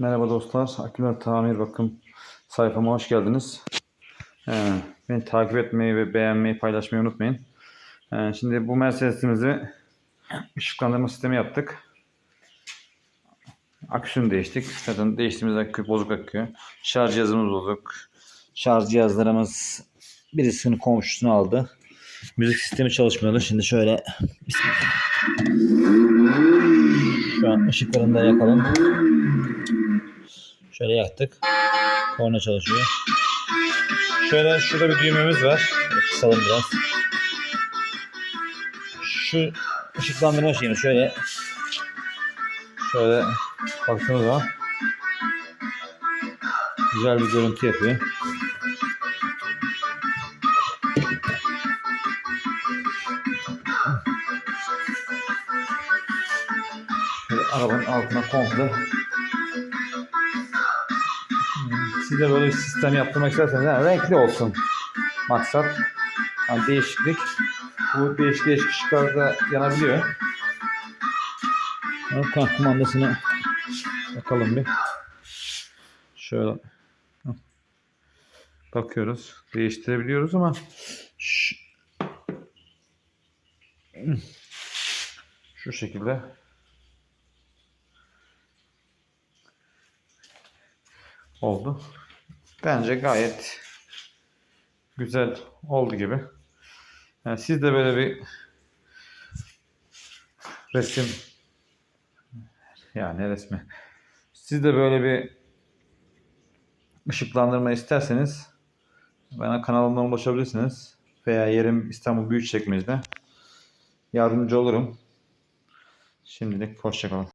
Merhaba dostlar. Aküler Tamir Bakım sayfama hoş geldiniz. Ee, beni takip etmeyi ve beğenmeyi, paylaşmayı unutmayın. Ee, şimdi bu Mercedes'imizi ışıklandırma sistemi yaptık. Aküsünü değiştik. Zaten değiştiğimiz akü bozuk akü. Şarj cihazımız bozuk. Şarj cihazlarımız birisinin komşusunu aldı. Müzik sistemi çalışmıyordu. Şimdi şöyle şu an ışıklarını da yakalım. Şöyle yaktık. Korna çalışıyor. Şöyle şurada bir düğmemiz var. Kısalım biraz. Şu ışıklandırma şeyini şöyle şöyle baktığınız zaman güzel bir görüntü yapıyor. Arabanın altına komple siz de böyle bir sistem yaptırmak isterseniz yani renkli olsun maksat. Yani değişiklik. Bu değişik değişik ışıklarda yanabiliyor. Ama kumandasını bakalım bir. Şöyle bakıyoruz. Değiştirebiliyoruz ama şu şekilde oldu. Bence gayet güzel oldu gibi. Yani siz de böyle bir resim yani resmi. Siz de böyle bir ışıklandırma isterseniz bana kanalımdan ulaşabilirsiniz. Veya yerim İstanbul Büyükçekmece'de. Yardımcı olurum. Şimdilik hoşçakalın.